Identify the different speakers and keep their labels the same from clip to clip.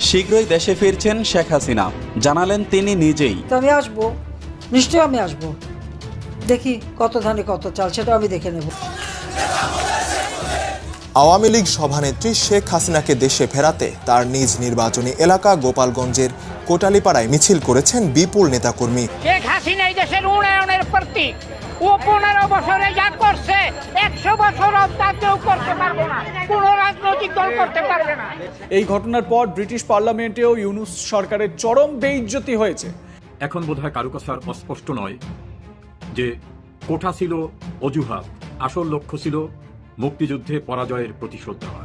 Speaker 1: শীঘ্রই দেশে ফিরছেন শেখ হাসিনা। জানালেন তিনি নিজেই।
Speaker 2: তো আমি আসব। নিশ্চয়ই আমি আসব। দেখি কত ধানে কত চাল সেটা আমি দেখে নেব।
Speaker 3: আওয়ামী লীগ সভানেত্রী শেখ হাসিনাকে দেশে ফেরাতে তার নিজ নির্বাচনী এলাকা গোপালগঞ্জের কোটালিপাড়ায় মিছিল করেছেন বিপুল নেতাকর্মী।
Speaker 4: শেখ হাসিনা দেশের উন্নয়নের প্রতীক। ও পনেরো বছরে যা করছে একশো বছর কেউ করতে পারবে না। কোন রাজনৈতিক দল করতে পারবে না।
Speaker 5: এই ঘটনার পর ব্রিটিশ পার্লামেন্টেও ইউনুস সরকারের চরম বেইজ্জতি হয়েছে।
Speaker 6: এখন বোধহয় কারও কাছে আর অস্পষ্ট নয় যে কোঠা ছিল অজুহাত আসল লক্ষ্য ছিল মুক্তিযুদ্ধে পরাজয়ের প্রতিশোধ দেওয়া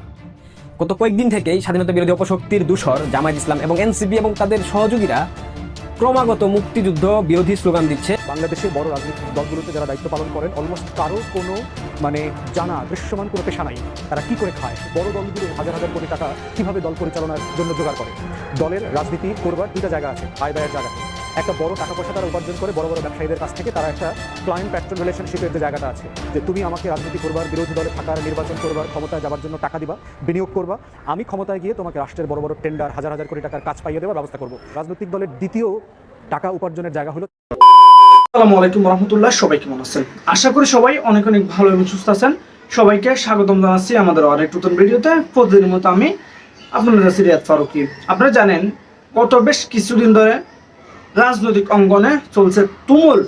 Speaker 7: গত কয়েকদিন থেকেই স্বাধীনতা বিরোধী অপশক্তির দূষর জামায়াত ইসলাম এবং এনসিপি এবং তাদের সহযোগীরা ক্রমাগত মুক্তিযুদ্ধ বিরোধী স্লোগান দিচ্ছে।
Speaker 8: বাংলাদেশের বড় রাজনৈতিক দলগুলোতে যারা দায়িত্ব পালন করেন অলমোস্ট কারও কোনো মানে জানা, দৃশ্যমান কোনো পেশা নাই। তারা কি করে খায়? বড় দলগুলো হাজার হাজার কোটি টাকা কীভাবে দল পরিচালনার জন্য জোগাড় করে? দলের রাজনীতি করবার দুটা জায়গা আছে, আয় ব্যয়ের জায়গা। একটা বড় টাকা পয়সা তারা উপার্জন করে বড় বড় ব্যবসায়ীদের কাছ থেকে তারা একটা ক্লায়েন্ট প্যাট্রন রিলেশনশিপের যে জায়গাটা আছে, যে তুমি আমাকে রাজনীতি করবার, বিরোধী দলে থাকার, নির্বাচন করবার ক্ষমতায় যাবার জন্য টাকা দিবা, বিনিয়োগ করবা, আমি ক্ষমতায় গিয়ে তোমাকে রাষ্ট্রের বড় বড় টেন্ডার হাজার হাজার কোটি টাকার কাজ পাইয়ে দেওয়ার ব্যবস্থা করব। রাজনৈতিক দলের দ্বিতীয় টাকা উপার্জনের জায়গা হলো
Speaker 9: আসসালামু আলাইকুম রহমতুল্লাহ, সবাই কেমন আছেন? আশা করি সবাই অনেক অনেক ভালো এবং সুস্থ আছেন। সবাইকে স্বাগতম জানাচ্ছি আমাদের অনেক নতুন ভিডিওতে। প্রতিদিনের মতো আমি আপনাদের কাছে রিয়াদ ফারুকি। আপনারা জানেন, গত বেশ কিছুদিন ধরে রাজনৈতিক অঙ্গনে চলছে তুমুল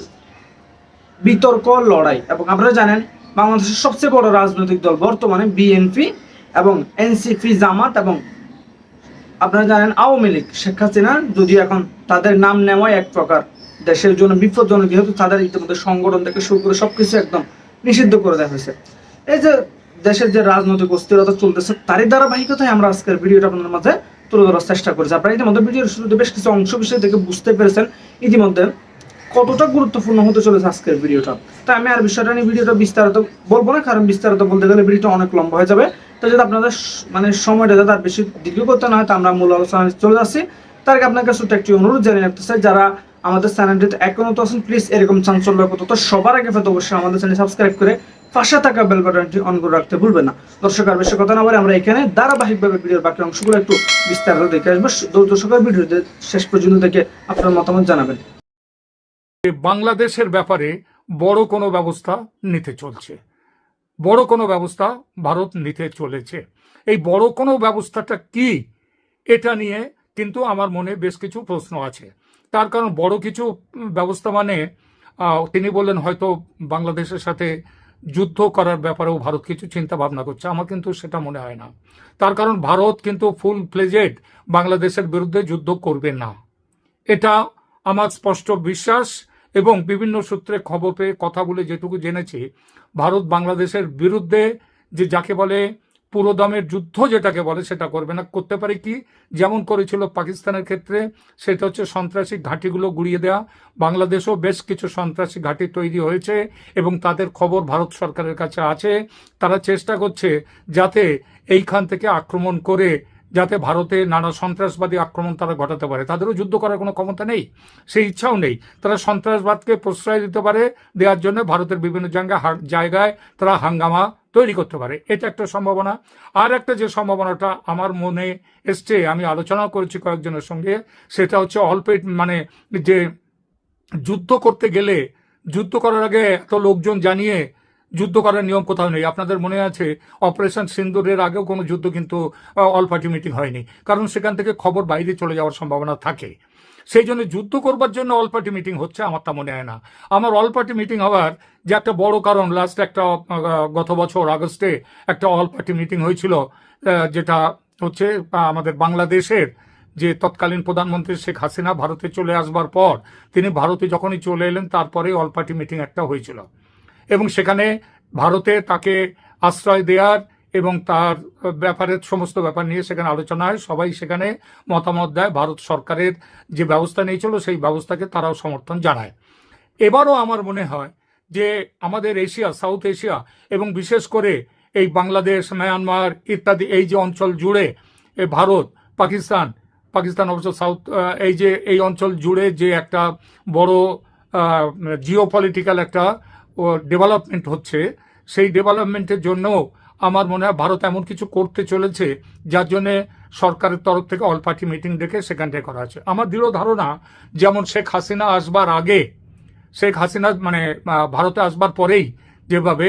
Speaker 9: বিতর্ক, লড়াই এবং আপনারা জানেন, বাংলাদেশের সবচেয়ে বড় রাজনৈতিক দল বর্তমানে বিএনপি এবং এনসিপি জামাত এবং আপনারা জানেন আওয়ামী লীগ, শেখ হাসিনা যদিও এখন তাদের নাম নেওয়াই এক প্রকার, দেশের জন্য বিপজ্জনক, যেহেতু তাদের ইতিমধ্যে সংগঠন থেকে শুরু করে সবকিছু একদম নিষিদ্ধ করে দেওয়া হয়েছে। এই যে দেশের যে রাজনৈতিক অস্থিরতা চলতেছে, তারই ধারাবাহিকতায় আমরা আজকের ভিডিওটা আপনাদের মাঝে তুলে ধরার চেষ্টা করেছি। আপনারা ইতিমধ্যে ভিডিওর শুরুতে বেশ কিছু অংশ বিষয় থেকে বুঝতে পেরেছেন। ইতিমধ্যে কতটা গুরুত্বপূর্ণ হতে চলেছে আজকের ভিডিওটা। তাই আমি আর বিষয়টা নিয়ে ভিডিওটা বিস্তারিত বলব না, কারণ বিস্তারিত বলতে গেলে ভিডিওটা অনেক লম্বা হয়ে যাবে। তো যদি আপনাদের মানে সময়টা যাতে আর বেশি দীর্ঘ করতে না হয়, তো আমরা মূল আলোচনায় চলে যাচ্ছি। তার আগে আপনার কাছে ছোট্ট একটি অনুরোধ জানিয়ে রাখতে চাই যারা আমাদের চ্যানেলটিতে এখনও তো আছেন প্লিজ এরকম চাঞ্চল্য কত তো সবার আগে পেতে অবশ্যই আমাদের চ্যানেল সাবস্ক্রাইব করে পাশে থাকা বেল বাটনটি অন করে রাখতে ভুলবেন না। দর্শক, আর বেশি কথা না বলে আমরা এখানে ধারাবাহিকভাবে ভিডিওর বাকি অংশগুলো একটু বিস্তারিত দেখে আসব। দর্শকের ভিডিওতে শেষ পর্যন্ত দেখে আপনার মতামত জানাবেন।
Speaker 10: বাংলাদেশের ব্যাপারে বড় কোনো ব্যবস্থা নিতে চলছে। বড় কোনো ব্যবস্থা ভারত নিতে চলেছে। এই বড় কোনো ব্যবস্থাটা কি, এটা নিয়ে কিন্তু আমার মনে বেশ কিছু প্রশ্ন আছে। তার কারণ বড় কিছু ব্যবস্থা মানে তিনি বললেন হয়তো বাংলাদেশের সাথে যুদ্ধ করার ব্যাপারেও ভারত কিছু চিন্তা ভাবনা করছে। আমার কিন্তু সেটা মনে হয় না। তার কারণ ভারত কিন্তু ফুল প্লেজেড বাংলাদেশের বিরুদ্ধে যুদ্ধ করবে না। এটা আমার স্পষ্ট বিশ্বাস। এবং বিভিন্ন সূত্রে খবর পেয়ে কথা বলে যেটুকু জেনেছি, ভারত বাংলাদেশের বিরুদ্ধে যে যাকে বলে পুরোদমের যুদ্ধ যেটাকে বলে সেটা করবে না। করতে পারে কি? যেমন করেছিল পাকিস্তানের ক্ষেত্রে, সেটা হচ্ছে সন্ত্রাসী ঘাঁটিগুলো গুড়িয়ে দেওয়া বাংলাদেশও বেশ কিছু সন্ত্রাসী ঘাঁটি তৈরি হয়েছে এবং তাদের খবর ভারত সরকারের কাছে আছে। তারা চেষ্টা করছে যাতে এইখান থেকে আক্রমণ করে যাতে ভারতে নানা সন্ত্রাসবাদী আক্রমণ তারা ঘটাতে পারে। তাদেরও যুদ্ধ করার কোনো ক্ষমতা নেই, সেই ইচ্ছাও নেই। তারা সন্ত্রাসবাদকে প্রশ্রয় দিতে পারে, দেওয়ার জন্য ভারতের বিভিন্ন জায়গায় জায়গায় তারা হাঙ্গামা তৈরি করতে পারে। এটা একটা সম্ভাবনা। আর একটা যে সম্ভাবনাটা আমার মনে এসছে, আমি আলোচনা করেছি কয়েকজনের সঙ্গে, সেটা হচ্ছে অল্প মানে যে যুদ্ধ করতে গেলে, যুদ্ধ করার আগে এত লোকজন জানিয়ে যুদ্ধ করার নিয়ম কোথাও নেই। আপনাদের মনে আছে, অপারেশন সিন্দুরের আগেও কোনো যুদ্ধ কিন্তু অল পার্টি মিটিং হয়নি। কারণ সেখান থেকে খবর বাইরে চলে যাওয়ার সম্ভাবনা থাকে। সেই জন্য যুদ্ধ করবার জন্য অল পার্টি মিটিং হচ্ছে আমার তা মনে হয় না। আমার অল পার্টি মিটিং হওয়ার যে একটা বড় কারণ লাস্ট একটা গত বছর আগস্টে একটা অল পার্টি মিটিং হয়েছিল যেটা হচ্ছে আমাদের বাংলাদেশের যে তৎকালীন প্রধানমন্ত্রী শেখ হাসিনা ভারতে চলে আসবার পর, তিনি ভারতে যখনই চলে এলেন তারপরে অল পার্টি মিটিং একটা হয়েছিল। এবং সেখানে ভারতে তাকে আশ্রয় দেওয়ার এবং তার ব্যাপারের সমস্ত ব্যাপার নিয়ে সেখানে আলোচনা হয়। সবাই সেখানে মতামত দেয়। ভারত সরকারের যে ব্যবস্থা নিয়েছিল, সেই ব্যবস্থাকে তারাও সমর্থন জানায়। এবারও আমার মনে হয় যে আমাদের এশিয়া, সাউথ এশিয়া এবং বিশেষ করে এই বাংলাদেশ, মায়ানমার ইত্যাদি, এই যে অঞ্চল জুড়ে ভারত, পাকিস্তান পাকিস্তান অবশ্য সাউথ এই যে এই অঞ্চল জুড়ে যে একটা বড় জিও একটা ডেভেলপমেন্ট হচ্ছে, সেই ডেভেলপমেন্টের জন্য আমার মনে হয় ভারত এমন কিছু করতে চলেছে, যার জন্য সরকারের তরফ থেকে অল পার্টি মিটিং ডেকে সেখানটায় করা আছে আমার দৃঢ় ধারণা, যেমন শেখ হাসিনা আসবার আগে, শেখ হাসিনা মানে ভারতে আসবার পরেই যেভাবে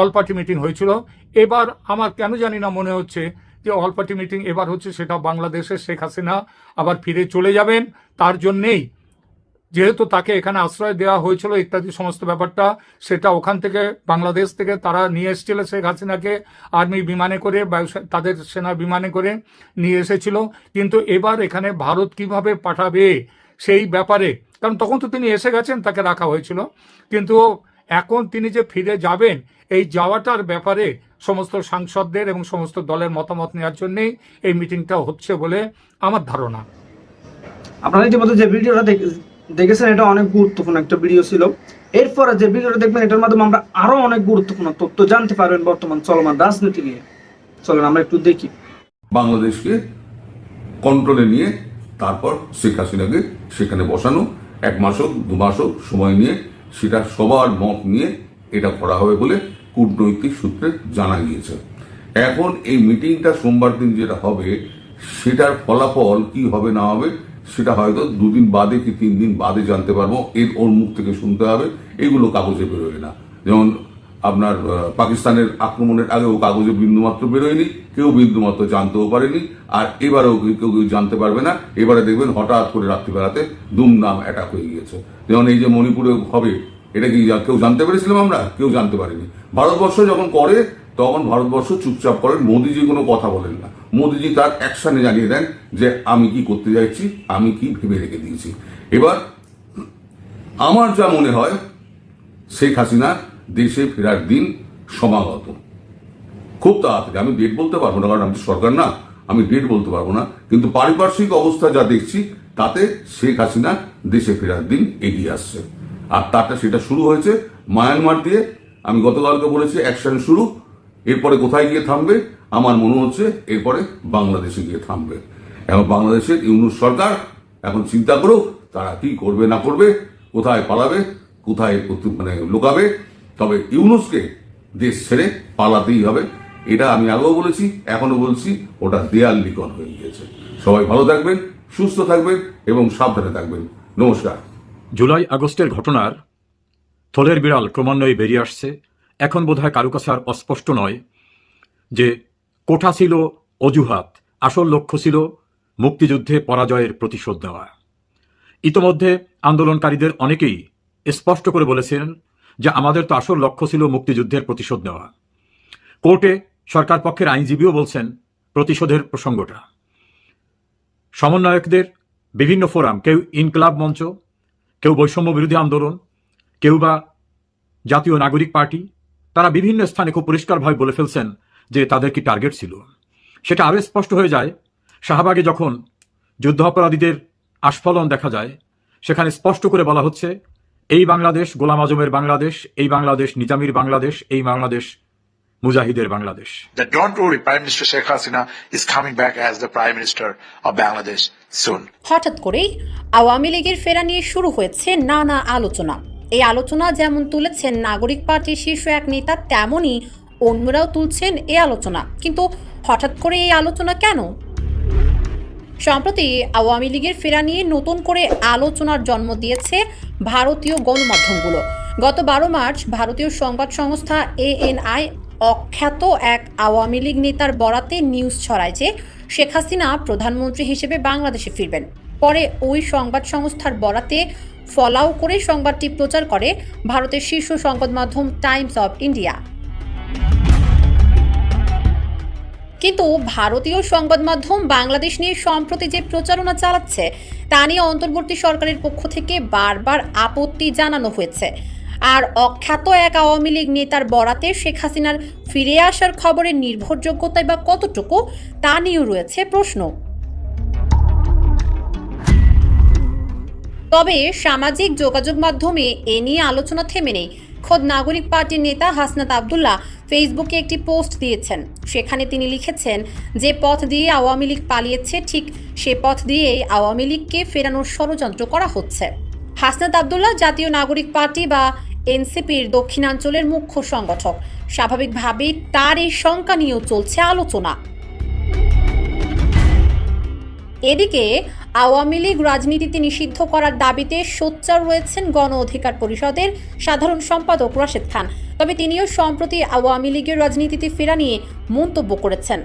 Speaker 10: অল পার্টি মিটিং হয়েছিল, এবার আমার কেন জানি না মনে হচ্ছে যে অল পার্টি মিটিং এবার হচ্ছে সেটা বাংলাদেশে শেখ হাসিনা আবার ফিরে চলে যাবেন, তার জন্যেই যেহেতু তাকে এখানে আশ্রয় দেওয়া হয়েছিল ইত্যাদি সমস্ত ব্যাপারটা, সেটা ওখান থেকে বাংলাদেশ থেকে তারা নিয়ে এসেছিল শেখ হাসিনাকে আর্মি বিমানে করে তাদের সেনা বিমানে করে নিয়ে এসেছিল। কিন্তু এবার এখানে ভারত কীভাবে পাঠাবে সেই ব্যাপারে, কারণ তখন তো তিনি এসে গেছেন, তাকে রাখা হয়েছিল। কিন্তু এখন তিনি যে ফিরে যাবেন, এই যাওয়াটার ব্যাপারে সমস্ত সাংসদদের এবং সমস্ত দলের মতামত নেওয়ার জন্যেই এই মিটিংটা হচ্ছে বলে আমার ধারণা।
Speaker 9: আপনারা ইতিমধ্যে যে ভিডিওটা দেখেছেন, এটা অনেক গুরুত্বপূর্ণ একটা ভিডিও ছিল। এরপরে যে ভিডিওটা দেখবেন, এটার মাধ্যমে আমরা আরও অনেক গুরুত্বপূর্ণ তথ্য জানতে পারবেন বর্তমান চলমান রাজনীতি নিয়ে। চলেন, আমরা একটু দেখি।
Speaker 11: বাংলাদেশকে কন্ট্রোলে নিয়ে, তারপর শেখ হাসিনাকে সেখানে বসানো, এক মাস হোক দু মাস হোক সময় নিয়ে, সেটা সবার মত নিয়ে এটা করা হবে বলে কূটনৈতিক সূত্রে জানা গিয়েছে। এখন এই মিটিংটা সোমবার দিন যেটা হবে, সেটার ফলাফল কি হবে না হবে সেটা হয়তো দুদিন বাদে কি তিন দিন বাদে জানতে পারব। এর ওর মুখ থেকে শুনতে হবে। এগুলো কাগজে বেরোয় না। যেমন আপনার পাকিস্তানের আক্রমণের আগেও কাগজে বিন্দুমাত্র বেরোয়নি। কেউ বিন্দুমাত্র জানতেও পারেনি। আর এবারেও কেউ কেউ জানতে পারবে না। এবারে দেখবেন হঠাৎ করে রাত্রিবেলাতে দুমদাম অ্যাটাক হয়ে গিয়েছে। যেমন এই যে মণিপুরে হবে, এটা কি কেউ জানতে পেরেছিলাম আমরা? কেউ জানতে পারিনি। ভারতবর্ষ যখন করে তখন ভারতবর্ষ চুপচাপ করেন। মোদিজি কোনো কথা বলেন না। মোদিজি তার অ্যাকশনে জানিয়ে দেন যে, আমি কি করতে যাচ্ছি আমি কি ভেবে রেখে দিয়েছি। এবার, আমার যা মনে হয়, শেখ হাসিনা দেশে ফেরার দিন সমাগত। খুব তাড়াতাড়ি। আমি ডেট বলতে পারব না, কারণ আমি সরকার না। আমি ডেট বলতে পারব না। কিন্তু পারিপার্শ্বিক অবস্থা যা দেখছি, তাতে শেখ হাসিনা দেশে ফেরার দিন এগিয়ে আসছে। আর তারটা সেটা শুরু হয়েছে মায়ানমার দিয়ে। আমি গতকালকে বলেছি অ্যাকশন শুরু। এরপরে কোথায় গিয়ে থামবে? আমার মনে হচ্ছে এরপরে বাংলাদেশে গিয়ে থামবে। এখন বাংলাদেশের ইউনুস সরকার এখন চিন্তা করুক, তারা কি করবে, না করবে, কোথায় পালাবে, কোথায় মানে লুকাবে। তবে ইউনুসকে দেশ ছেড়ে পালাতেই হবে, এটা আমি আগেও বলেছি এখনও বলছি, ওটা দেয়াল লিখন হয়ে গিয়েছে। সবাই ভালো থাকবেন, সুস্থ থাকবেন এবং সাবধানে থাকবেন। নমস্কার।
Speaker 6: জুলাই আগস্টের ঘটনার থলের বিড়াল ক্রমান্বয়ে বেরিয়ে আসছে। এখন বোধহয় কারও কাছে আর অস্পষ্ট নয় যে কোঠা ছিল অজুহাত, আসল লক্ষ্য ছিল মুক্তিযুদ্ধে পরাজয়ের প্রতিশোধ নেওয়া। ইতোমধ্যে আন্দোলনকারীদের অনেকেই স্পষ্ট করে বলেছেন যে আমাদের তো আসল লক্ষ্য ছিল মুক্তিযুদ্ধের প্রতিশোধ নেওয়া। কোর্টে সরকার পক্ষের আইনজীবীও বলছেন প্রতিশোধের প্রসঙ্গটা। সমন্বয়কদের বিভিন্ন ফোরাম, কেউ ইনকলাব মঞ্চ, কেউ বৈষম্য বিরোধী আন্দোলন, কেউ বা জাতীয় নাগরিক পার্টি তারা বিভিন্ন স্থানে খুব পরিষ্কারভাবে বলে ফেলছেন যে তাদের কি টার্গেট ছিল। সেটা আরও স্পষ্ট হয়ে যায় শাহবাগে যখন যুদ্ধাপরাধীদের আস্ফলন দেখা যায় সেখানে স্পষ্ট করে বলা হচ্ছে এই বাংলাদেশ গোলাম আজমের বাংলাদেশ এই বাংলাদেশ নিজামির বাংলাদেশ এই Bangladesh মুজাহিদের Bangladesh.
Speaker 12: That don't worry, Prime Minister Sheikh Hasina is coming back as the Prime Minister of Bangladesh soon.
Speaker 13: হঠাৎ করেই আওয়ামী লীগের ফেরা নিয়ে শুরু হয়েছে নানা আলোচনা। এই আলোচনা যেমন তুলেছেন নাগরিক পার্টির শীর্ষ এক নেতা, তেমনই অন্যরাও তুলছেন এই আলোচনা। কিন্তু হঠাৎ করে এই আলোচনা কেন? সম্প্রতি আওয়ামী লীগের ফেরা নিয়ে নতুন করে আলোচনার জন্ম দিয়েছে ভারতীয় গণমাধ্যমগুলো। গত বারো মার্চ ভারতীয় সংবাদ সংস্থা এএনআই অখ্যাত এক আওয়ামী লীগ নেতার বরাতে নিউজ ছড়ায় যে শেখ হাসিনা প্রধানমন্ত্রী হিসেবে বাংলাদেশে ফিরবেন। পরে ওই সংবাদ সংস্থার বরাতে ফলাও করে সংবাদটি প্রচার করে ভারতের শীর্ষ সংবাদ মাধ্যম টাইমস অব ইন্ডিয়া। কিন্তু ভারতীয় সংবাদ মাধ্যম বাংলাদেশ নিয়ে সম্প্রতি যে প্রচারণা চালাচ্ছে, তা নিয়ে অন্তর্বর্তী সরকারের পক্ষ থেকে বারবার আপত্তি জানানো হয়েছে। আর অখ্যাত এক আওয়ামী লীগ নেতার বরাতে শেখ হাসিনার ফিরে আসার খবরের নির্ভরযোগ্যতায় বা কতটুকু, তা নিয়েও রয়েছে প্রশ্ন। তবে সামাজিক যোগাযোগ মাধ্যমে এ নিয়ে আলোচনা থেমে নেই। খোদ নাগরিক পার্টির নেতা হাসনাত আবদুল্লাহ ফেসবুকে একটি পোস্ট দিয়েছেন। সেখানে তিনি লিখেছেন, যে পথ দিয়ে আওয়ামী লীগ পালিয়েছে, ঠিক সে পথ দিয়েই আওয়ামী লীগকে ফেরানোর ষড়যন্ত্র করা হচ্ছে। হাসনাত আবদুল্লাহ জাতীয় নাগরিক পার্টি বা এনসিপির দক্ষিণাঞ্চলের মুখ্য সংগঠক। স্বাভাবিকভাবেই তার এই শঙ্কা নিয়েও চলছে আলোচনা। এদিকে আওয়ামী লীগ রাজনীতিতে নিষিদ্ধ করার দাবিতে সোচ্চার রয়েছেন গণ অধিকার পরিষদের সাধারণ সম্পাদক রাশেদ খান। তবে তিনিও সম্প্রতি আওয়ামী লীগের রাজনীতিতে ফেরা নিয়ে মন্তব্য করেছেন।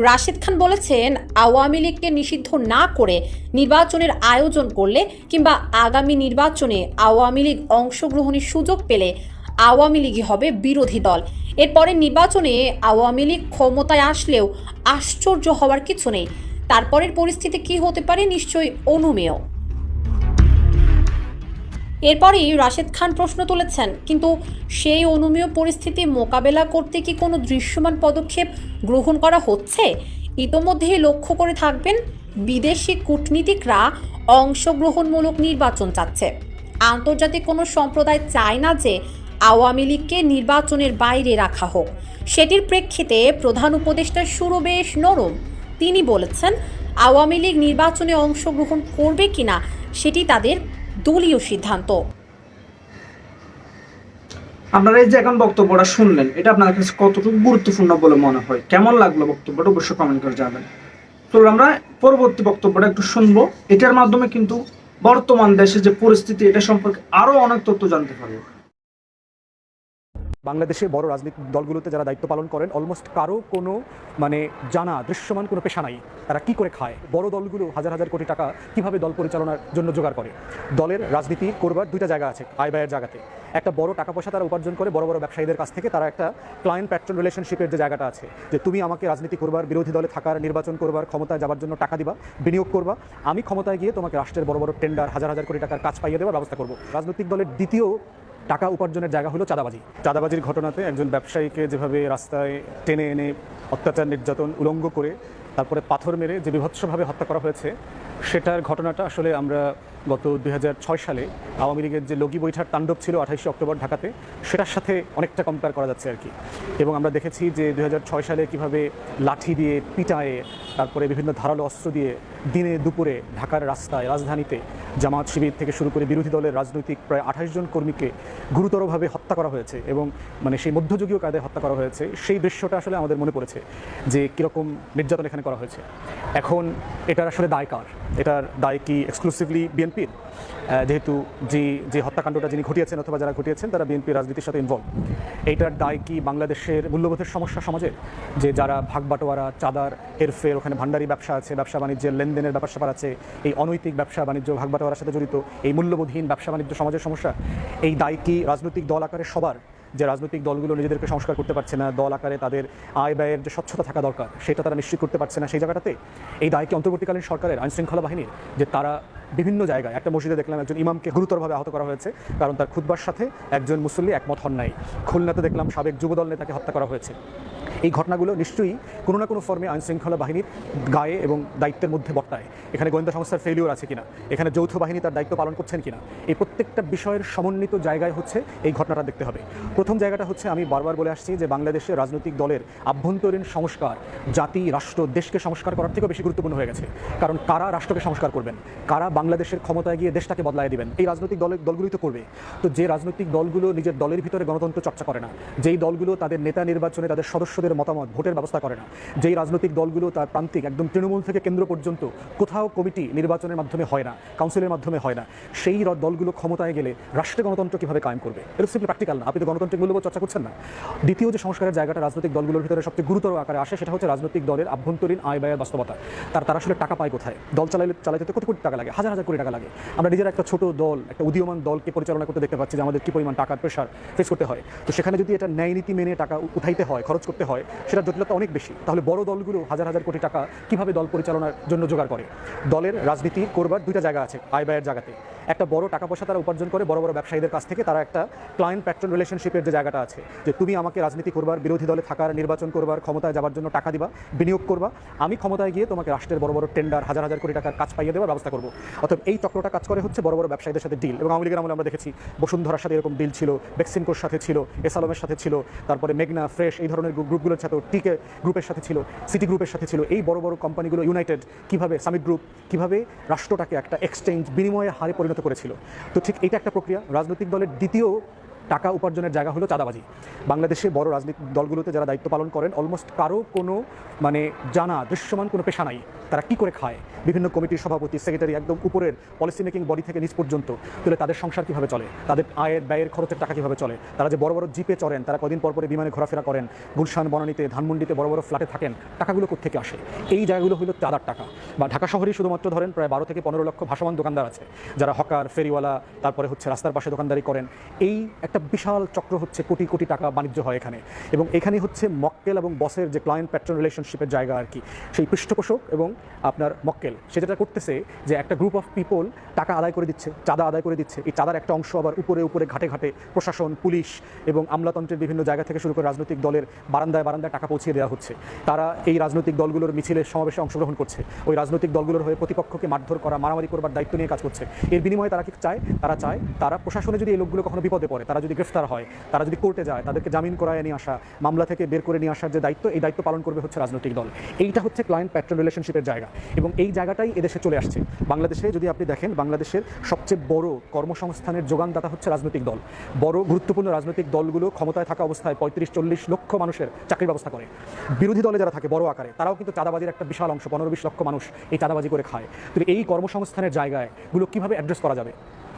Speaker 13: রাশেদ খান বলেছেন, আওয়ামী লীগকে নিষিদ্ধ না করে নির্বাচনের আয়োজন করলে কিংবা আগামী নির্বাচনে আওয়ামী লীগ অংশগ্রহণের সুযোগ পেলে আওয়ামী লীগই হবে বিরোধী দল। এরপরে নির্বাচনে আওয়ামী লীগ ক্ষমতায় আসলেও আশ্চর্য হওয়ার কিছু নেই। তারপরের পরিস্থিতি কি হতে পারে নিশ্চয়ই অনুমেয় এরপরেই রাশেদ খান প্রশ্ন তুলেছেন, কিন্তু সেই অনুমেয় পরিস্থিতি মোকাবেলা করতে কি কোনো দৃশ্যমান পদক্ষেপ গ্রহণ করা হচ্ছে? ইতোমধ্যেই লক্ষ্য করে থাকবেন, বিদেশি কূটনীতিকরা অংশগ্রহণমূলক নির্বাচন চাচ্ছে। আন্তর্জাতিক কোনো সম্প্রদায় চায় না যে আওয়ামী লীগকে নির্বাচনের বাইরে রাখা হোক। সেটির প্রেক্ষিতে প্রধান উপদেষ্টার সুরও বেশ নরম। তিনি বলেছেন, আওয়ামী লীগ নির্বাচনে অংশগ্রহণ করবে কিনা সেটি তাদের দলীয় সিদ্ধান্ত।
Speaker 9: আপনারা এই যে এখন বক্তব্যটা শুনলেন, এটা আপনাদের কাছে কতটুকু গুরুত্বপূর্ণ বলে মনে হয়? কেমন লাগল বক্তব্যটা? অবশ্যই কমেন্ট করে যাবেন তো আমরা পরবর্তী বক্তব্যটা একটু শুনব। এটার মাধ্যমে কিন্তু বর্তমান দেশে যে পরিস্থিতি, এটা সম্পর্কে আরও অনেক তথ্য জানতে পারব।
Speaker 8: বাংলাদেশে বড় রাজনৈতিক দলগুলোতে যারা দায়িত্ব পালন করেন অলমোস্ট কারও কোনো মানে জানা, দৃশ্যমান কোনো পেশা নাই। তারা কি করে খায়? বড় দলগুলো হাজার হাজার কোটি টাকা কীভাবে দল পরিচালনার জন্য জোগাড় করে? দলের রাজনীতি করবার দুইটা জায়গা আছে, আয় ব্যয়ের জায়গাতে। একটা বড় টাকা পয়সা তারা উপার্জন করে, বড় বড় ব্যবসায়ীদের কাছ থেকে তারা একটা ক্লায়েন্ট প্যাট্রন রিলেশনশিপের যে জায়গাটা আছে, যে তুমি আমাকে রাজনীতি করবার, বিরোধী দলে থাকার, নির্বাচন করবার, ক্ষমতায় যাবার জন্য টাকা দিবা, বিনিয়োগ করবা, আমি ক্ষমতায় গিয়ে তোমাকে রাষ্ট্রের বড় বড় টেন্ডার হাজার হাজার কোটি টাকার কাজ পাইয়ে দেওয়ার ব্যবস্থা করব। রাজনৈতিক দলের দ্বিতীয় টাকা উপার্জনের জায়গা হলো চাঁদাবাজি। চাঁদাবাজির ঘটনাতে একজন ব্যবসায়ীকে যেভাবে রাস্তায় টেনে এনে অত্যাচার, নির্যাতন, উলঙ্গ করে তারপরে পাথর মেরে যে বিভৎসভাবে হত্যা করা হয়েছে সেটার ঘটনাটা আসলে আমরা গত দু হাজার ছয় সালে আওয়ামী লীগের যে লগি বৈঠার তাণ্ডব ছিল আঠাইশে অক্টোবর ঢাকাতে, সেটার সাথে অনেকটা কম্পেয়ার করা যাচ্ছে আর কি। এবং আমরা দেখেছি যে দু হাজার ছয় সালে কীভাবে লাঠি দিয়ে পিটায়ে, তারপরে বিভিন্ন ধারালো অস্ত্র দিয়ে দিনে দুপুরে ঢাকার রাস্তায়, রাজধানীতে জামাত শিবির থেকে শুরু করে বিরোধী দলের রাজনৈতিক প্রায় আঠাশ জন কর্মীকে গুরুতরভাবে হত্যা করা হয়েছে এবং মানে সেই মধ্যযুগীয় কায়দায় হত্যা করা হয়েছে, সেই দৃশ্যটা আসলে আমাদের মনে পড়েছে যে কীরকম নির্যাতন এখানে করা হয়েছে। এখন এটার আসলে দায় কার? এটার দায় কি এক্সক্লুসিভলি বিএনপির যেহেতু যে যে হত্যাকাণ্ডটা যিনি ঘটিয়েছেন অথবা যারা ঘটিয়েছেন, তারা বিএনপি রাজনীতির সাথে ইনভলভ এইটার দায় কি বাংলাদেশের মূল্যবোধের সমস্যা সমাজে যে যারা ভাগ বাটোয়ারা, চাঁদার হেরফের, ওখানে ভান্ডারি ব্যবসা আছে, ব্যবসা বাণিজ্যের লেনদেনের ব্যাপার স্যাপার আছে, এই অনৈতিক ব্যবসা বাণিজ্য, ভাগ বাটোয়ারার সাথে জড়িত, এই মূল্যবোধহীন ব্যবসা বাণিজ্য সমাজের সমস্যা, এই দায় কি রাজনৈতিক দল আকারে সবার? যে রাজনৈতিক দলগুলো নিজেদেরকে সংস্কার করতে পারছে না, দল আকারে তাদের আয় ব্যয়ের যে স্বচ্ছতা থাকা দরকার, সেটা তারা নিশ্চিত করতে পারছে না সেই জায়গাটাতে। এই দায়কে অন্তর্বর্তীকালীন সরকারের আইনশৃঙ্খলা বাহিনীর যে তারা বিভিন্ন জায়গায়, একটা মসজিদে দেখলাম একজন ইমামকে গুরুতরভাবে আহত করা হয়েছে, কারণ তার খুদ্বার সাথে একজন মুসল্লি একমত হন নাই। খুলনাতে দেখলাম সাবেক যুবদল নেতাকে হত্যা করা হয়েছে। এই ঘটনাগুলো নিশ্চয়ই কোনো না কোনো ফর্মে আইনশৃঙ্খলা বাহিনীর গায়ে এবং দায়িত্বের মধ্যে বর্তায়। এখানে গোয়েন্দা সংস্থার ফেলিওর আছে কিনা? এখানে যৌথ বাহিনী তার দায়িত্ব পালন করছেন কিনা? এই প্রত্যেকটা বিষয়ের সমন্বিত জায়গায় হচ্ছে এই ঘটনাটা দেখতে হবে। প্রথম জায়গাটা হচ্ছে আমি বারবার বলে আসছি যে বাংলাদেশের রাজনৈতিক দলের আভ্যন্তরীণ সংস্কার, জাতি, রাষ্ট্র, দেশকে সংস্কার করার থেকেও বেশি গুরুত্বপূর্ণ হয়ে গেছে। কারণ কারা রাষ্ট্রকে সংস্কার করবেন? কারা বাংলাদেশের ক্ষমতায় গিয়ে দেশটাকে বদলায় দিবেন? এই রাজনৈতিক দলের দলগুলোই তো করবে। তো যে রাজনৈতিক দলগুলো নিজের দলের ভিতরে গণতন্ত্র চর্চা করে না, যেই দলগুলো তাদের নেতা নির্বাচনে তাদের সদস্যদের মতামত, ভোটের ব্যবস্থা করে না। যেই রাজনৈতিক দলগুলো তার প্রান্তিক, একদম তৃণমূল থেকে কেন্দ্র পর্যন্ত, কোথাও কমিটি নির্বাচনের মাধ্যমে হয় না কাউন্সিলের মাধ্যমে হয় না, সেই দলগুলো ক্ষমতায় গেলে রাষ্ট্রের গণতন্ত্র কীভাবে কায়েম করবে? এটা সিম্পলি প্র্যাকটিক্যাল না। আপনি তো গণতন্ত্রের মূল্যবোধ চর্চা করছেন না। দ্বিতীয় যে সংস্কারের জায়গাটা রাজনৈতিক দলগুলোর ভিতরে সবচেয়ে গুরুতর আকারে আসে, সেটা হচ্ছে রাজনৈতিক দলের আভ্যন্তরীণ আয় ব্যয়ের বাস্তবতা। তার, তারা আসলে টাকা পায় কোথায়? দল চালাইলে, চালাইতে তো কোটি কোটি টাকা লাগে, হাজার হাজার কোটি টাকা লাগে। আমরা নিজেরা একটা ছোট দল, একটা উদীয়মান দলকে পরিচালনা করতে দেখতে পাচ্ছি যে আমাদের কি পরিমাণ টাকার প্রেশার ফেস করতে হয়। তো সেখানে যদি এটা ন্যায় নীতি মেনে টাকা উঠাইতে হয়, খরচ করতে হয় সেটা জটিলতা অনেক বেশি। তাহলে বড় দলগুলো হাজার হাজার কোটি টাকা কীভাবে দল পরিচালনার জন্য জোগাড় করে? দলের রাজনীতি করবার দুইটা জায়গা আছে, আয় ব্যয়ের জায়গাতে। একটা বড় টাকা পয়সা তারা উপার্জন করে বড় বড় ব্যবসায়ীদের কাছ থেকে তারা একটা ক্লায়েন্ট প্যাট্রন রিলেশনশিপের যে জায়গাটা আছে, যে তুমি আমাকে রাজনীতি করবার, বিরোধী দলে থাকার, নির্বাচন করবার, ক্ষমতায় যাবার জন্য টাকা দিবা, বিনিয়োগ করবা, আমি ক্ষমতায় গিয়ে তোমাকে রাষ্ট্রের বড় বড় টেন্ডার হাজার হাজার কোটি টাকার কাজ পাইয়ে দেওয়ার ব্যবস্থা করব। অতএব এই চক্রটা কাজ করে হচ্ছে বড় বড় ব্যবসায়ীদের সাথে ডিল এবং আওয়ামী লীগের আমলে আমরা দেখেছি, বসুন্ধরার সাথে এরকম ডিল ছিল, বেক্সিমকোর সাথে ছিল, এসালমের সাথে ছিল, তারপরে মেঘনা, ফ্রেশ, এই ধরনের গ্রুপ- গ্রুপগুলোর সাথেও টিকে গ্রুপের সাথে ছিল সিটি গ্রুপের সাথে ছিল, এই বড় বড় কোম্পানিগুলো ইউনাইটেড কীভাবে সামিট গ্রুপ কীভাবে রাষ্ট্রটাকে একটা এক্সচেঞ্জ বিনিময়ে হারে পরিণত করেছিল। তো ঠিক এটা একটা প্রক্রিয়া। রাজনৈতিক দলের দ্বিতীয় টাকা উপার্জনের জায়গা হলো চাঁদাবাজি। বাংলাদেশে বড় রাজনৈতিক দলগুলোতে যারা দায়িত্ব পালন করেন অলমোস্ট কারও কোনো মানে জানা, দৃশ্যমান কোনো পেশা নাই। তারা কি করে খায়? বিভিন্ন কমিটির সভাপতি সেক্রেটারি একদম উপরের পলিসি মেকিং বডি থেকে নিচ পর্যন্ত। তাহলে তাদের সংসার কীভাবে চলে? তাদের আয়ের, ব্যয়ের খরচের টাকা কীভাবে চলে? তারা যে বড় বড় জিপে চড়েন, তারা কদিন পর পরে বিমানে ঘোরাফেরা করেন, গুলশান, বনানীতে, ধানমন্ডিতে বড় বড় ফ্ল্যাটে থাকেন, টাকাগুলো কোথেকে আসে? এই জায়গাগুলো হলো চাঁদার টাকা। বা ঢাকা শহরেই শুধুমাত্র ধরেন প্রায় বারো থেকে পনেরো লক্ষ ভাসমান দোকানদার আছে, যারা হকার, ফেরিওয়ালা, তারপরে হচ্ছে রাস্তার পাশে দোকানদারি করেন। এই একটা বিশাল চক্র হচ্ছে কোটি কোটি টাকা বাণিজ্য হয় এখানে। এবং এখানে হচ্ছে মক্কেল এবং বসের যে ক্লায়েন্ট প্যাট্রন রিলেশনশিপের জায়গা আর কি, সেই পৃষ্ঠপোষক এবং আপনার মক্কেল, সে যেটা করতেছে যে একটা গ্রুপ অফ পিপল টাকা আদায় করে দিচ্ছে, চাঁদা আদায় করে দিচ্ছে। এই চাঁদার একটা অংশ আবার উপরে উপরে ঘাটে ঘাটে প্রশাসন, পুলিশ এবং আমলাতন্ত্রের বিভিন্ন জায়গা থেকে শুরু করে রাজনৈতিক দলের বারান্দায় বারান্দায় টাকা পৌঁছে দেওয়া হচ্ছে। তারা এই রাজনৈতিক দলগুলোর মিছিলে সমাবেশে অংশগ্রহণ করছে। ওই রাজনৈতিক দলগুলোর হয়ে প্রতিপক্ষকে মারধর করা, মারামারি করবার দায়িত্ব নিয়ে কাজ করছে। এর বিনিময়ে তারা কি চায়? তারা চায়, তারা প্রশাসনে যদি এই লোকগুলো কখনো বিপদে পড়ে, তারা যদি গ্রেফতার হয়, তারা যদি কোর্টে যায়, তাদেরকে জামিন করায় নিয়ে আসা, মামলা থেকে বের করে নিয়ে আসার যে দায়িত্ব, এই দায়িত্ব পালন করবে হচ্ছে রাজনৈতিক দল। এইটা হচ্ছে ক্লায়েন্ট প্যাট্রন রিলেশনশিপের জায়গা। এবং এই জায়গাটাই এদেশে চলে আসছে। বাংলাদেশে যদি আপনি দেখেন, বাংলাদেশের সবচেয়ে বড় কর্মসংস্থানের যোগানদাতা হচ্ছে রাজনৈতিক দল। বড় গুরুত্বপূর্ণ রাজনৈতিক দলগুলো ক্ষমতায় থাকা অবস্থায় পঁয়ত্রিশ, চল্লিশ লক্ষ মানুষের চাকরির ব্যবস্থা করে। বিরোধী দলে যারা থাকে, বড় আকারে, তারাও কিন্তু চাঁদাবাজির একটা বিশাল অংশ, পনেরো, বিশ লক্ষ মানুষ এই চাঁদাবাজি করে খায়। তো এই কর্মসংস্থানের জায়গায়গুলো কীভাবে অ্যাড্রেস করা যাবে?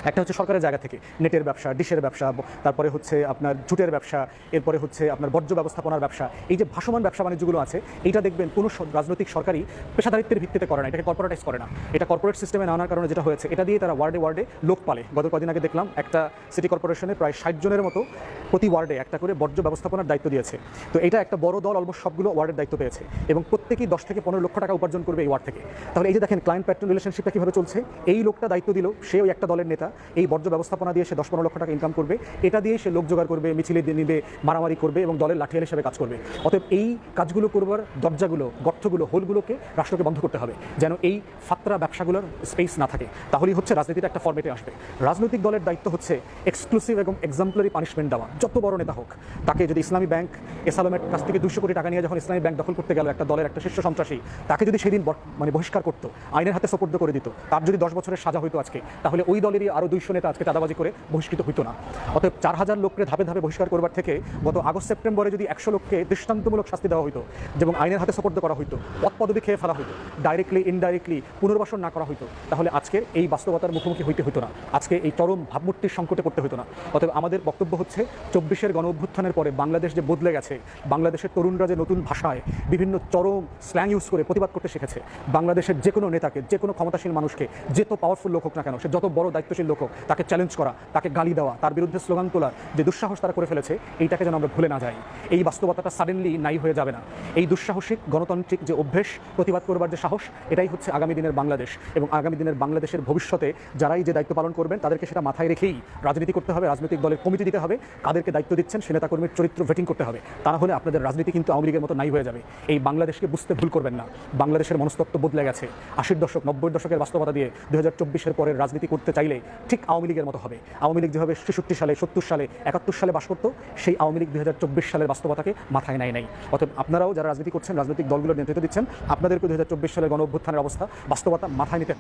Speaker 8: একটা হচ্ছে সরকারের জায়গা থেকে, নেটের ব্যবসা, ডিশের ব্যবসা তারপরে হচ্ছে আপনার জুটের ব্যবসা, এরপরে হচ্ছে আপনার বর্জ্য ব্যবস্থাপনার ব্যবসা, এই যে ভাসমান ব্যবসা বাণিজ্যগুলো আছে, এইটা দেখবেন কোনো রাজনৈতিক সরকারি পেশাদারিত্বের ভিত্তিতে করে না, এটাকে কর্পোরেটাইজ করে না। এটা কর্পোরেট সিস্টেমে না আনার কারণে যেটা হয়েছে, এটা দিয়ে তারা ওয়ার্ডে ওয়ার্ডে লোক পালে। গত কদিন আগে দেখলাম একটা সিটি কর্পোরেশনে প্রায় ষাট জনের মতো প্রতি ওয়ার্ডে একটা করে বর্জ্য ব্যবস্থাপনার দায়িত্ব দিয়েছে। তো এটা একটা বড় দল অলমোস্ট সবগুলো ওয়ার্ডের দায়িত্ব পেয়েছে এবং প্রত্যেকেই দশ থেকে পনেরো লক্ষ টাকা উপার্জন করবে এই ওয়ার্ড থেকে। তাহলে এই যে দেখেন ক্লায়েন্ট প্যাট্রন রিলেশনশিপটা কীভাবে চলছে, এই লোকটা দায়িত্ব দিল, সে ওই একটা দলের নেতা, এই বর্জ্য ব্যবস্থাপনা দিয়ে সে দশ পনেরো লক্ষ টাকা ইনকাম করবে, এটা দিয়ে সে লোক জোগাড় করবে, মিছিলে নিবে, মারামারি করবে এবং দলের লাঠিয়াল হিসেবে কাজ করবে। অতএব এই কাজগুলো করবার দরজাগুলো, গর্তগুলো, হোলগুলোকে রাষ্ট্রকে বন্ধ করতে হবে, যেন এই ফাত্রা ব্যবসাগুলোর স্পেস না থাকে। তাহলেই হচ্ছে রাজনীতিটা একটা ফর্মেটে আসবে। রাজনৈতিক দলের দায়িত্ব হচ্ছে এক্সক্লুসিভ এবং এক্সাম্পলারি পানিশমেন্ট দেওয়া। যত বড় নেতা হোক, তাকে যদি ইসলামী ব্যাংক এসালমের কাছ থেকে দুশো কোটি টাকা নিয়ে যখন ইসলামী ব্যাংক দখল করতে গেল, একটা দলের একটা শীর্ষ সন্ত্রাসী, তাকে যদি সেদিন মানে বহিষ্কার করতো, আইনের হাতে সোপর্দ করে দিত, তার যদি দশ বছরের সাজা হইতো আজকে, তাহলে ওই দলেরই আরও দুইশো নেতা আজকে চাঁদাবাজি করে বহিষ্কৃত হইতো না। অতএব চার হাজার লোককে ধাপে ধাপে বহিষ্কার করবার থেকে গত আগস্ট সেপ্টেম্বরে যদি একশো লোককে দৃষ্টান্তমূলক শাস্তি দেওয়া হইতো এবং আইনের হাতে সোপর্দ করা হইতো পদ পদবি খেয়ে ফেলা হইতো ডাইরেক্টলি ইনডাইরেক্টলি পুনর্বাসন না করা হইতো, তাহলে আজকে এই বাস্তবতার মুখোমুখি হইতে হইতো না। আজকে এই চরম ভাবমূর্তির সংকটে পড়তে হইতো না। অতএব আমাদের বক্তব্য হচ্ছে চব্বিশের গণ অভ্যুত্থানের পরে বাংলাদেশ যে বদলে গেছে, বাংলাদেশের তরুণরা যে নতুন ভাষায় বিভিন্ন চরম স্ল্যাং ইউজ করে প্রতিবাদ করতে শিখেছে, বাংলাদেশের যে কোনো নেতাকে, যে কোনো ক্ষমতাশীল মানুষকে যত পাওয়ারফুল লোক হোক না কেন, সে যত বড় দায়িত্বশীল লোক তাকে চ্যালেঞ্জ করা, তাকে গালি দেওয়া, তার বিরুদ্ধে স্লোগান তোলার যে দুঃসাহস তারা করে ফেলেছে, এইটাকে যেন আমরা ভুলে না যাই। এই বাস্তবতাটা সাডেনলি নাই হয়ে যাবে না। এই দুঃসাহসিক গণতান্ত্রিক যে অভ্যেস, প্রতিবাদ করবার যে সাহস, এটাই হচ্ছে আগামী দিনের বাংলাদেশ। এবং আগামী দিনের বাংলাদেশের ভবিষ্যতে যারাই যে দায়িত্ব পালন করবেন, তাদেরকে সেটা মাথায় রেখেই রাজনীতি করতে হবে, রাজনৈতিক দলের কমিটি দিতে হবে কাদেরকে দায়িত্ব দিচ্ছেন, সে নেতাকর্মীর চরিত্র ভেটিং করতে হবে। তা হলে আপনাদের রাজনীতি কিন্তু আওয়ামী লীগের মতো নাই হয়ে যাবে। এই বাংলাদেশকে বুঝতে ভুল করবেন না। বাংলাদেশের মনস্তত্ব বদলে গেছে। আশির দশক, নব্বই দশকের বাস্তবতা দিয়ে দু হাজার চব্বিশের পরের রাজনীতি করতে চাইলে ঠিক আওয়ামী লীগের মতো হবে। আওয়ামী লীগ যেভাবে ছেষট্টি সালে, সত্তর সালে, একাত্তর সালে বাস করতো, সেই আওয়ামী লীগ দু হাজার চব্বিশ সালের বাস্তবতাকে মাথায় নেয় নাই। অতএব আপনারাও যারা রাজনীতি করছেন, রাজনৈতিক দলগুলোর নেতৃত্ব দিচ্ছেন আপনাদেরকে দু হাজার চব্বিশ সালের গণ অভ্যুত্থানের অবস্থা, বাস্তবতা মাথায় নিতে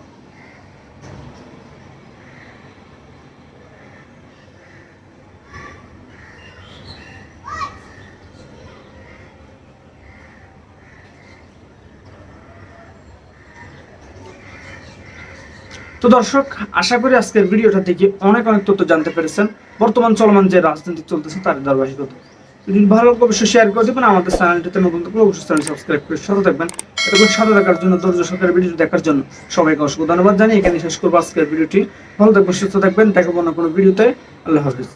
Speaker 9: তো দর্শক, আশা করি আজকের ভিডিওটা থেকে অনেক অনেক তথ্য জানতে পেরেছেন। বর্তমান চলমান যে রাজনীতি চলতেছে তার ধারাবাহিকতা। যদি ভালো লাগে অবশ্যই শেয়ার করে দেবেন, আমাদের চ্যানেলটিতে নতুন থাকলে অবশ্যই চ্যানেল সাবস্ক্রাইব করে সাথে থাকবেন। এতক্ষণ সাথে থাকার জন্য, ধৈর্য সরকারের ভিডিও দেখার জন্য সবাইকে অসংখ্য ধন্যবাদ জানিয়ে এখানে শেষ করব আজকের ভিডিওটি। ভালো থাকবেন, সুস্থ থাকবেন দেখাবো না কোনো ভিডিওতে। আল্লাহ হাফিজ।